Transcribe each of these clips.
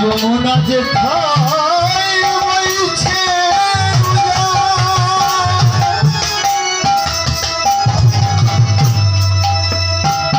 যমুনা যে ধার।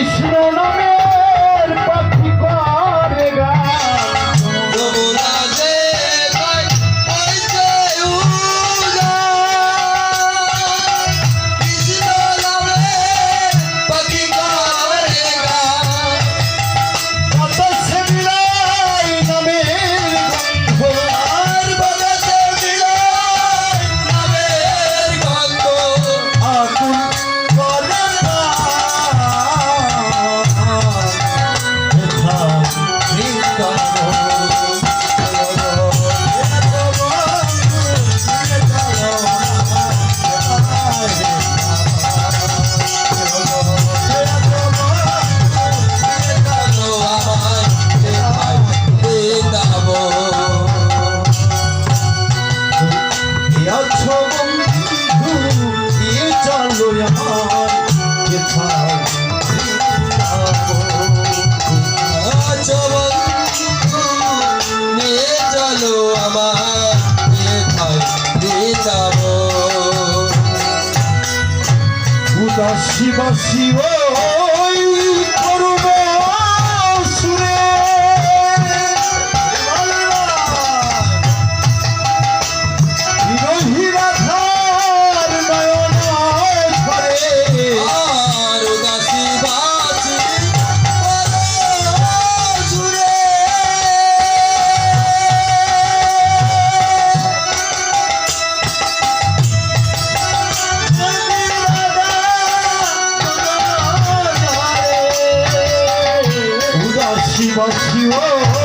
কৃষ্ণ উদাসী বাসী ওই উদাসী বাসী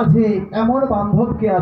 মাঝে এমন বান্ধবকে